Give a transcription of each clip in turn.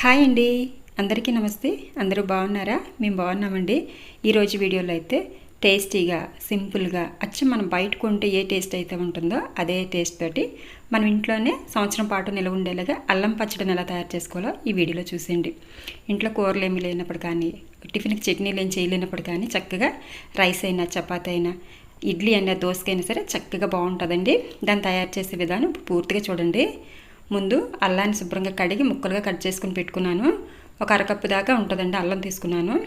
Hi అండి. అందరికీ నమస్తే. అందరూ బాగున్నారా? మేము బాగున్నామండి. ఈరోజు వీడియోలో అయితే టేస్టీగా సింపుల్గా అచ్చి మనం బయట కొంటే ఏ టేస్ట్ అయితే ఉంటుందో అదే టేస్ట్ తోటి మనం ఇంట్లోనే సంవత్సరం పాటు నిలవ ఉండేలాగా అల్లం పచ్చడిని ఎలా తయారు చేసుకోవాలో ఈ వీడియోలో చూసేయండి. ఇంట్లో కూరలు ఏమి లేనప్పుడు కానీ టిఫిన్కి చట్నీలు ఏం చేయలేనప్పుడు కానీ చక్కగా రైస్ అయినా చపాతీ అయినా ఇడ్లీ అయినా దోసకైనా సరే చక్కగా బాగుంటుందండి. దాన్ని తయారు చేసే విధానం పూర్తిగా చూడండి. ముందు అల్లాన్ని శుభ్రంగా కడిగి ముక్కలుగా కట్ చేసుకుని పెట్టుకున్నాను. ఒక అరకప్పు దాకా ఉంటుందండి అల్లం తీసుకున్నాను.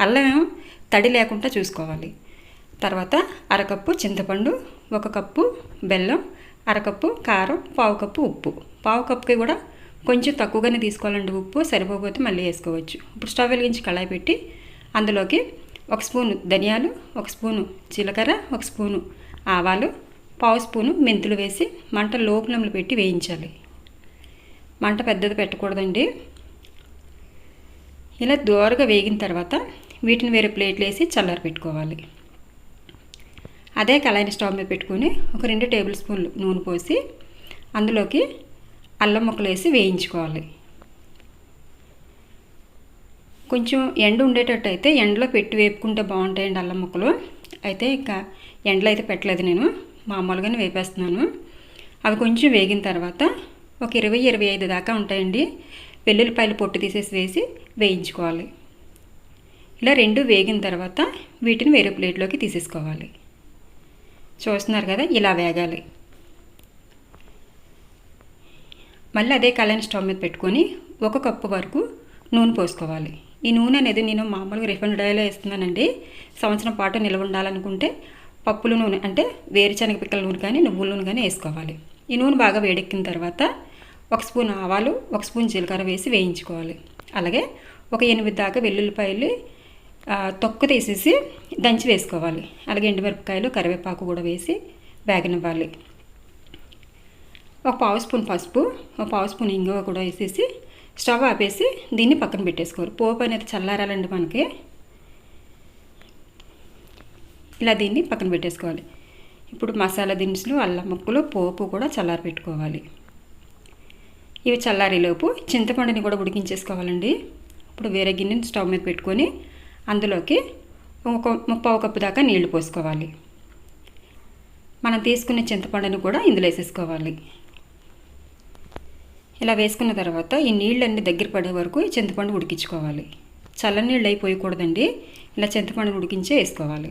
అల్లం తడి లేకుండా చూసుకోవాలి. తర్వాత అరకప్పు చింతపండు ఒక కప్పు బెల్లం అరకప్పు కారం పావు కప్పు ఉప్పు. పావు కప్పుకి కూడా కొంచెం తక్కువగానే తీసుకోవాలండి ఉప్పు సరిపోతే మళ్ళీ వేసుకోవచ్చు. ఇప్పుడు స్టవ్ వెలిగించి కళాయి పెట్టి అందులోకి ఒక స్పూను ధనియాలు ఒక స్పూను జీలకర్ర ఒక స్పూను ఆవాలు పావు స్పూను మెంతులు వేసి మంట లోపలంలో పెట్టి వేయించాలి. మంట పెద్దది పెట్టకూడదండి. ఇలా దోరగా వేగిన తర్వాత వీటిని వేరే ప్లేట్లు వేసి చల్లారి పెట్టుకోవాలి. అదే కళాయిని స్టవ్ మీద పెట్టుకొని ఒక రెండు టేబుల్ స్పూన్లు నూనె పోసి అందులోకి అల్లం ముక్కలు వేసి వేయించుకోవాలి. కొంచెం ఎండ ఉండేటట్టు అయితే ఎండలో పెట్టి వేపుకుంటే బాగుంటాయండి అల్లం ముక్కలు. అయితే ఇంకా ఎండలో అయితే పెట్టలేదు నేను మామూలుగానే వేపేస్తున్నాను. అవి కొంచెం వేగిన తర్వాత ఒక ఇరవై ఇరవై ఐదు దాకా ఉంటాయండి. వెల్లుల్లిపాయలు పొట్టు తీసేసి వేసి వేయించుకోవాలి. ఇలా రెండు వేగిన తర్వాత వీటిని వేరే ప్లేట్లోకి తీసేసుకోవాలి. చూస్తున్నారు కదా ఇలా వేగాలి. మళ్ళీ అదే కళ్యాణ్ స్టవ్ మీద పెట్టుకొని ఒక కప్పు వరకు నూనె పోసుకోవాలి. ఈ నూనె అనేది నేను మామూలుగా రిఫైండ్ ఆయిల్ వేస్తున్నానండి. సంవత్సరం పాటు నిల్వ ఉండాలనుకుంటే పప్పుల నూనె అంటే వేరుశనగ పిక్కల నూనె కానీ నువ్వుల నూనె కానీ వేసుకోవాలి. ఈ నూనె బాగా వేడెక్కిన తర్వాత ఒక స్పూన్ ఆవాలు ఒక స్పూన్ జీలకర్ర వేసి వేయించుకోవాలి. అలాగే ఒక ఎనిమిది దాకా వెల్లుల్లిపాయలు తొక్క తీసేసి దంచి వేసుకోవాలి. అలాగే ఎండుమిరపకాయలు కరివేపాకు కూడా వేసి వేగనివ్వాలి. ఒక పావు స్పూన్ పసుపు ఒక పావు స్పూన్ ఇంగువ కూడా వేసేసి స్టవ్ ఆపేసి దీన్ని పక్కన పెట్టేసుకోవాలి. పోపు అనేది చల్లారాలండి మనకి. ఇలా దీన్ని పక్కన పెట్టేసుకోవాలి. ఇప్పుడు మసాలా దినుసులు అల్లం ముక్కలు పోపు కూడా చల్లారి పెట్టుకోవాలి ఇవి చల్లారేలోపు చింతపండుని కూడా ఉడికించేసుకోవాలండి. ఇప్పుడు వేరే గిన్నెని స్టవ్ మీద పెట్టుకొని అందులోకి ఒక ముప్పావు కప్పు దాకా నీళ్ళు పోసుకోవాలి. మనం తీసుకున్న చింతపండుని కూడా ఇందులో వేసేసుకోవాలి. ఇలా వేసుకున్న తర్వాత ఈ నీళ్ళన్నీ దగ్గర పడే వరకు ఈ చింతపండు ఉడికించుకోవాలి. చల్ల నీళ్ళు అయిపోయకూడదండి. ఇలా చింతపండు ఉడికించే వేసుకోవాలి.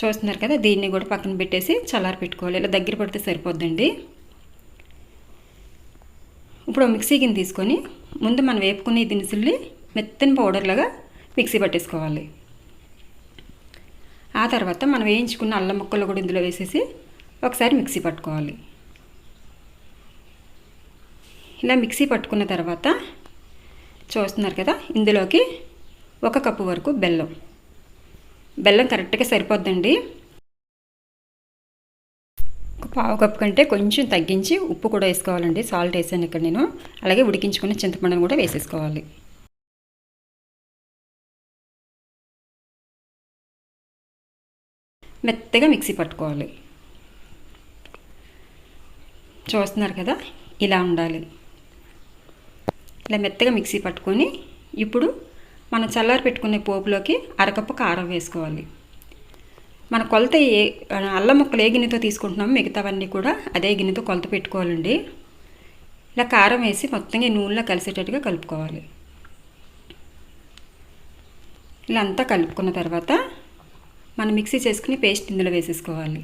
చూస్తున్నారు కదా దీన్ని కూడా పక్కన పెట్టేసి చల్లారి పెట్టుకోవాలి. ఇలా దగ్గర పడితే సరిపోద్దండి. ఇప్పుడు మిక్సీ గిన్నె తీసుకొని ముందు మనం వేపుకునే దినుసుల్ని మెత్తని పౌడర్లాగా మిక్సీ పట్టేసుకోవాలి. ఆ తర్వాత మనం వేయించుకున్న అల్లం ముక్కలు కూడా ఇందులో వేసేసి ఒకసారి మిక్సీ పట్టుకోవాలి. ఇలా మిక్సీ పట్టుకున్న తర్వాత చూస్తున్నారు కదా ఇందులోకి ఒక కప్పు వరకు బెల్లం. బెల్లం కరెక్ట్గా సరిపోద్దండి. ఒక పావు కప్పు కంటే కొంచెం తగ్గించి ఉప్పు కూడా వేసుకోవాలండి. సాల్ట్ వేసాను ఇక్కడ నేను. అలాగే ఉడికించుకున్న చింతపండును కూడా వేసేసుకోవాలి. మెత్తగా మిక్సీ పట్టుకోవాలి. చూస్తున్నారు కదా? ఇలా ఉండాలి. ఇలా మెత్తగా మిక్సీ పట్టుకొని ఇప్పుడు మనం చల్లారి పెట్టుకునే పోపులోకి అరకప్పు కారం వేసుకోవాలి. మన కొలత ఏ అల్లం ముక్కలు ఏ గిన్నెతో తీసుకుంటున్నామో మిగతావన్నీ కూడా అదే గిన్నెతో కొలత పెట్టుకోవాలండి. ఇలా కారం వేసి మొత్తంగా ఈ నూనెలో కలిసేటట్టుగా కలుపుకోవాలి. ఇలా అంతా కలుపుకున్న తర్వాత మనం మిక్సీ చేసుకుని పేస్ట్ ఇందులో వేసేసుకోవాలి.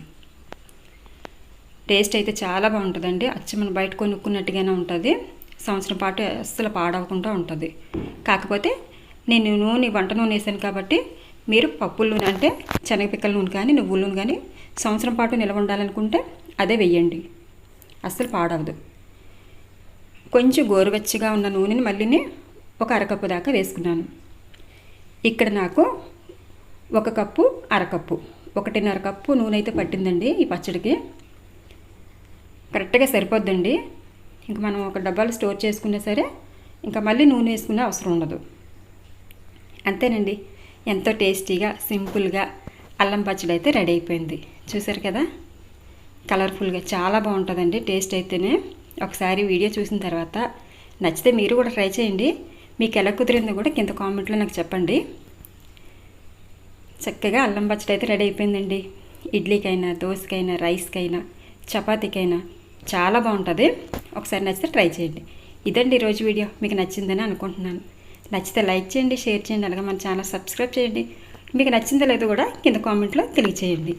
టేస్ట్ అయితే చాలా బాగుంటుందండి. అచ్చి మనం బయట కొనుక్కున్నట్టుగానే ఉంటుంది. సంవత్సరం పాటు అస్సలు పాడవకుండా ఉంటుంది. కాకపోతే నేను నూనె వంట నూనె వేసాను కాబట్టి మీరు పప్పుల నూనె అంటే శనగపిక్కల నూనె కానీ నువ్వుల నూనె కానీ సంవత్సరం పాటు నిల్వ ఉండాలనుకుంటే అదే వెయ్యండి అస్సలు పాడవదు. కొంచెం గోరువెచ్చగా ఉన్న నూనెని మళ్ళీ ఒక అరకప్పు దాకా వేసుకున్నాను. ఇక్కడ నాకు ఒక కప్పు అరకప్పు. ఒకటిన్నర కప్పు నూనె అయితే పట్టిందండి ఈ పచ్చడికి. కరెక్ట్గా సరిపోద్దండి. ఇంక మనం ఒక డబ్బాలు స్టోర్ చేసుకున్నా సరే ఇంకా మళ్ళీ నూనె వేసుకునే అవసరం ఉండదు. అంతేనండి. ఎంతో టేస్టీగా సింపుల్గా అల్లం పచ్చడి అయితే రెడీ అయిపోయింది. చూసారు కదా? కలర్ఫుల్గా చాలా బాగుంటుందండి. టేస్ట్ అయితేనే. ఒకసారి వీడియో చూసిన తర్వాత నచ్చితే మీరు కూడా ట్రై చేయండి. మీకు ఎలా కుదిరిందో కూడా కింద కామెంట్లో నాకు చెప్పండి. చక్కగా అల్లం పచ్చడి అయితే రెడీ అయిపోయిందండి. ఇడ్లీకైనా దోశకైనా రైస్కైనా చపాతీకైనా చాలా బాగుంటుంది. ఒకసారి నచ్చితే ట్రై చేయండి. ఇదండి ఈరోజు వీడియో. మీకు నచ్చిందని అనుకుంటున్నాను. నచ్చితే లైక్ చేయండి షేర్ చేయండి అలాగే మన ఛానల్ సబ్స్క్రైబ్ చేయండి. మీకు నచ్చిందో లేదో కూడా కింద కామెంట్లో తెలియచేయండి.